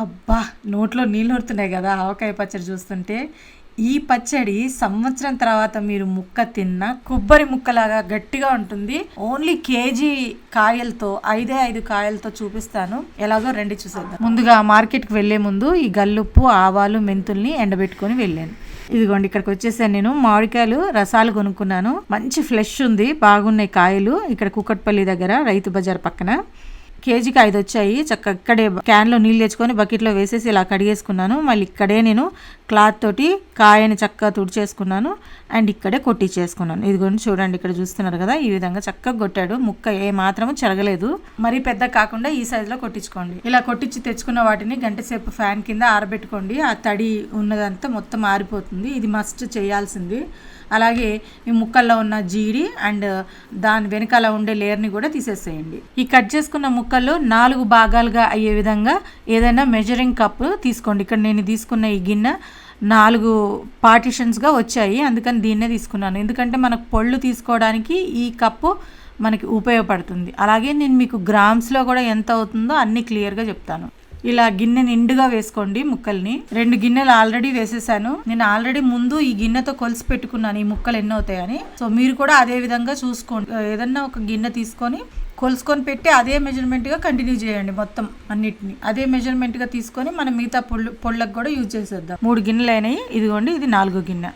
అబ్బా నోట్లో నీళ్ళు ఊరుతున్నాయి కదా ఆవకాయ పచ్చడి చూస్తుంటే. ఈ పచ్చడి సంవత్సరం తర్వాత మీరు ముక్క తిన్న కొబ్బరి ముక్కలాగా గట్టిగా ఉంటుంది. ఓన్లీ కేజీ కాయలతో ఐదే ఐదు కాయలతో చూపిస్తాను. ఎలాగో రండి చూసేద్దాం. ముందుగా మార్కెట్కి వెళ్ళే ముందు ఈ గల్లుప్పు ఆవాలు మెంతుల్ని ఎండబెట్టుకొని వెళ్ళాను. ఇదిగోండి ఇక్కడికి వచ్చేసాను నేను. మామిడికాయలు రసాలు కొనుక్కున్నాను. మంచి ఫ్లెష్ ఉంది బాగున్నాయి కాయలు. ఇక్కడ కుక్కట్పల్లి దగ్గర రైతు బజార్ పక్కన. కేజీకి ఐదు వచ్చాయి. చక్క ఇక్కడే క్యాన్లో నీళ్ళు తెచ్చుకొని బకెట్లో వేసేసి ఇలా కడిగేసుకున్నాను. మళ్ళీ ఇక్కడే నేను క్లాత్ తోటి కాయని చక్కగా తుడిచేసుకున్నాను. అండ్ ఇక్కడే కొట్టించేసుకున్నాను ఇదిగోండి చూడండి ఇక్కడ చూస్తున్నారు కదా ఈ విధంగా చక్కగా కొట్టాడు. ముక్క ఏ మాత్రం చెరగలేదు. మరీ పెద్ద కాకుండా ఈ సైజులో కొట్టించుకోండి. ఇలా కొట్టించి తెచ్చుకున్న వాటిని గంట సేపు ఫ్యాన్ కింద ఆరబెట్టుకోండి. ఆ తడి ఉన్నదంతా మొత్తం ఆరిపోతుంది. ఇది మస్ట్ చేయాల్సింది. అలాగే ఈ ముక్కల్లో ఉన్న జీడి అండ్ దాని వెనకాల ఉండే లేయర్ని కూడా తీసేసేయండి. ఈ కట్ చేసుకున్న ముక్కల్లో నాలుగు భాగాలుగా అయ్యే విధంగా ఏదైనా మెజరింగ్ కప్ తీసుకోండి. ఇక్కడ నేను తీసుకున్న ఈ గిన్నె నాలుగు పార్టిషన్స్గా వచ్చాయి. అందుకని దీన్నే తీసుకున్నాను. ఎందుకంటే మనకు పళ్ళు తీసుకోవడానికి ఈ కప్పు మనకి ఉపయోగపడుతుంది. అలాగే నేను మీకు గ్రామ్స్లో కూడా ఎంత అవుతుందో అన్నీ క్లియర్గా చెప్తాను. ఇలా గిన్నె నిండుగా వేసుకోండి ముక్కల్ని. రెండు గిన్నెలు ఆల్రెడీ వేసేసాను. నేను ఆల్రెడీ ముందు ఈ గిన్నెతో కొలిసి పెట్టుకున్నాను. ఈ ముక్కలు ఎన్ని అవుతాయని. సో మీరు కూడా అదే విధంగా చూసుకోండి. ఏదన్నా ఒక గిన్నె తీసుకొని కొలుసుకొని పెట్టి అదే మెజర్మెంట్గా కంటిన్యూ చేయండి మొత్తం అన్నిటిని. అదే మెజర్మెంట్గా తీసుకొని మనం మిగతా పొళ్ళు పొళ్ళకు కూడా యూజ్ చేసేద్దాం. మూడు గిన్నెలు అయినాయి. ఇదిగోండి ఇది నాలుగో గిన్నె.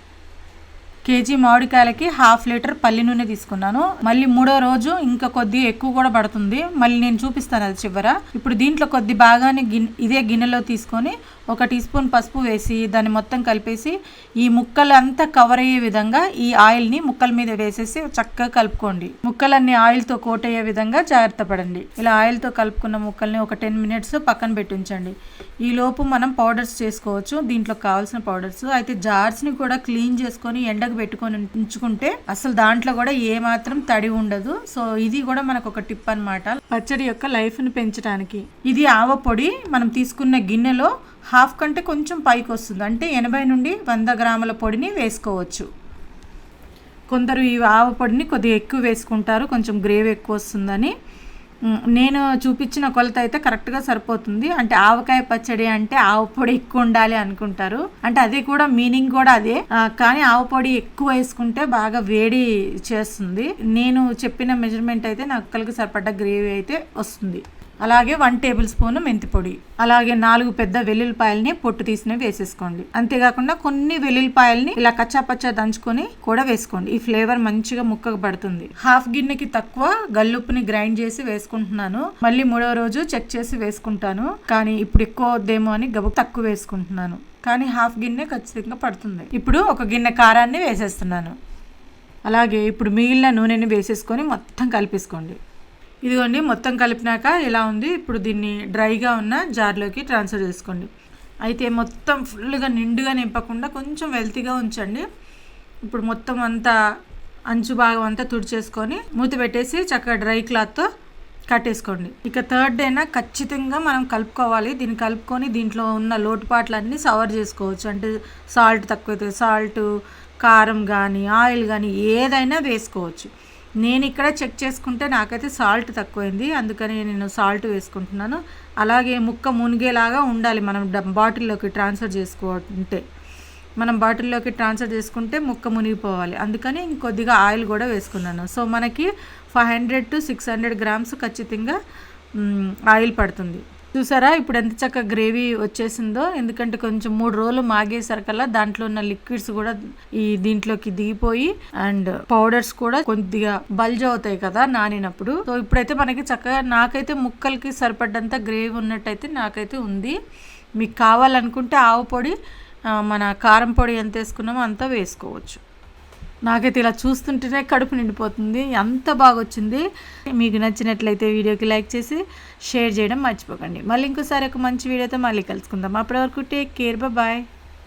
కేజీ మామిడికాయలకి హాఫ్ లీటర్ పల్లి నూనె తీసుకున్నాను. మళ్ళీ మూడో రోజు ఇంకా కొద్ది ఎక్కువ కూడా పడుతుంది. మళ్ళీ నేను చూపిస్తాను అది చివర. ఇప్పుడు దీంట్లో కొద్ది బాగానే గిన్నె ఇదే గిన్నెలో తీసుకొని ఒక టీ స్పూన్ పసుపు వేసి దాన్ని మొత్తం కలిపేసి ఈ ముక్కలంతా కవర్ అయ్యే విధంగా ఈ ఆయిల్ని ముక్కల మీద వేసేసి చక్కగా కలుపుకోండి. ముక్కలన్నీ ఆయిల్తో కోట్ అయ్యే విధంగా జాగ్రత్త పడండి. ఇలా ఆయిల్తో కలుపుకున్న ముక్కల్ని ఒక టెన్ మినిట్స్ పక్కన పెట్టించండి ఈ లోపు మనం పౌడర్స్ చేసుకోవచ్చు. దీంట్లో కావాల్సిన పౌడర్స్. అయితే జార్స్ని కూడా క్లీన్ చేసుకొని ఎండకు పెట్టుకొని ఉంచుకుంటే అసలు దాంట్లో కూడా ఏ మాత్రం తడి ఉండదు. సో ఇది కూడా మనకు ఒక టిప్ అనమాట పచ్చడి యొక్క లైఫ్ని పెంచడానికి ఇది ఆవ పొడి మనం తీసుకున్న గిన్నెలో హాఫ్ కంటే కొంచెం పైకి వస్తుంది. అంటే ఎనభై నుండి వంద గ్రాముల పొడిని వేసుకోవచ్చు. కొందరు ఈ ఆవ పొడిని కొద్దిగా ఎక్కువ వేసుకుంటారు. కొంచెం గ్రేవీ ఎక్కువ వస్తుందని. నేను చూపించిన కొలత అయితే కరెక్ట్గా సరిపోతుంది. అంటే ఆవకాయ పచ్చడి అంటే ఆవు పొడి ఎక్కువ ఉండాలి అనుకుంటారు. అంటే అది కూడా మీనింగ్ కూడా అదే. కానీ ఆవు పొడి ఎక్కువ వేసుకుంటే బాగా వేడి చేస్తుంది. నేను చెప్పిన మెజర్మెంట్ అయితే నా కలిగి సరిపడ్డ గ్రేవీ అయితే వస్తుంది. అలాగే వన్ టేబుల్ స్పూన్ మెంతి పొడి. అలాగే నాలుగు పెద్ద వెల్లుల్లిపాయల్ని పొట్టు తీసినవి వేసేసుకోండి. అంతేకాకుండా కొన్ని వెల్లుల్లిపాయల్ని ఇలా కచ్చా పచ్చా దంచుకొని కూడా వేసుకోండి. ఈ ఫ్లేవర్ మంచిగా ముక్కకు పడుతుంది. హాఫ్ గిన్నెకి తక్కువ గల్లుప్పుని గ్రైండ్ చేసి వేసుకుంటున్నాను. మళ్ళీ మూడో రోజు చెక్ చేసి వేసుకుంటాను. కానీ ఇప్పుడు ఎక్కువ వద్దేమో అని గబు తక్కువ వేసుకుంటున్నాను. కానీ హాఫ్ గిన్నె ఖచ్చితంగా పడుతుంది. ఇప్పుడు ఒక గిన్నె కారాన్ని వేసేస్తున్నాను. అలాగే ఇప్పుడు మిగిలిన నూనెని వేసేసుకొని మొత్తం కలిపేసుకోండి. ఇదిగోండి మొత్తం కలిపినాక ఇలా ఉంది? ఇప్పుడు దీన్ని డ్రైగా ఉన్న జార్లోకి ట్రాన్స్ఫర్ చేసుకోండి. అయితే మొత్తం ఫుల్గా నిండుగా నింపకుండా కొంచెం వెల్తీగా ఉంచండి. ఇప్పుడు మొత్తం అంతా అంచు భాగం అంతా తుడిచేసుకొని మూత పెట్టేసి చక్కగా డ్రై క్లాత్తో కట్టేసుకోండి ఇక థర్డ్ డేనా ఖచ్చితంగా మనం కలుపుకోవాలి. దీన్ని కలుపుకొని దీంట్లో ఉన్న లోటుపాట్లన్నీ సవర్ చేసుకోవచ్చు. అంటే సాల్ట్ తక్కువైతే సాల్ట్ కారం కానీ ఆయిల్ కానీ ఏదైనా వేసుకోవచ్చు. నేను ఇక్కడ చెక్ చేసుకుంటే నాకైతే సాల్ట్ తక్కువైంది. అందుకని నేను సాల్ట్ వేసుకుంటున్నాను. అలాగే ముక్క మునిగేలాగా ఉండాలి మనం డ- బాటిల్లోకి ట్రాన్స్ఫర్ చేసుకుంటే. మనం బాటిల్లోకి ట్రాన్స్ఫర్ చేసుకుంటే ముక్క మునిగిపోవాలి. అందుకని ఇంకొద్దిగా ఆయిల్ కూడా వేసుకున్నాను. సో మనకి five hundred to six hundred grams ఖచ్చితంగా ఆయిల్ పడుతుంది. చూసారా? ఇప్పుడు ఎంత చక్కగా గ్రేవీ వచ్చేసిందో. ఎందుకంటే కొంచెం మూడు రోజులు మాగేసరికల్లా దాంట్లో ఉన్న లిక్విడ్స్ కూడా ఈ దీంట్లోకి దిగిపోయి అండ్ పౌడర్స్ కూడా కొద్దిగా బల్జ్ అవుతాయి కదా నానినప్పుడు. సో ఇప్పుడైతే మనకి చక్కగా నాకైతే ముక్కలకి సరిపడ్డంత గ్రేవీ ఉన్నట్టయితే నాకైతే ఉంది. మీకు కావాలనుకుంటే ఆవు పొడి మన కారం పొడి ఎంత వేసుకున్నామో అంతా వేసుకోవచ్చు. నాకైతే ఇలా చూస్తుంటేనే కడుపు నిండిపోతుంది. ఎంత బాగా వచ్చింది మీకు నచ్చినట్లయితే వీడియోకి లైక్ చేసి షేర్ చేయడం మర్చిపోకండి. మళ్ళీ ఇంకోసారి ఒక మంచి వీడియోతో మళ్ళీ కలుసుకుందాం. అప్పటి వరకు టేక్ కేర్. బాయ్.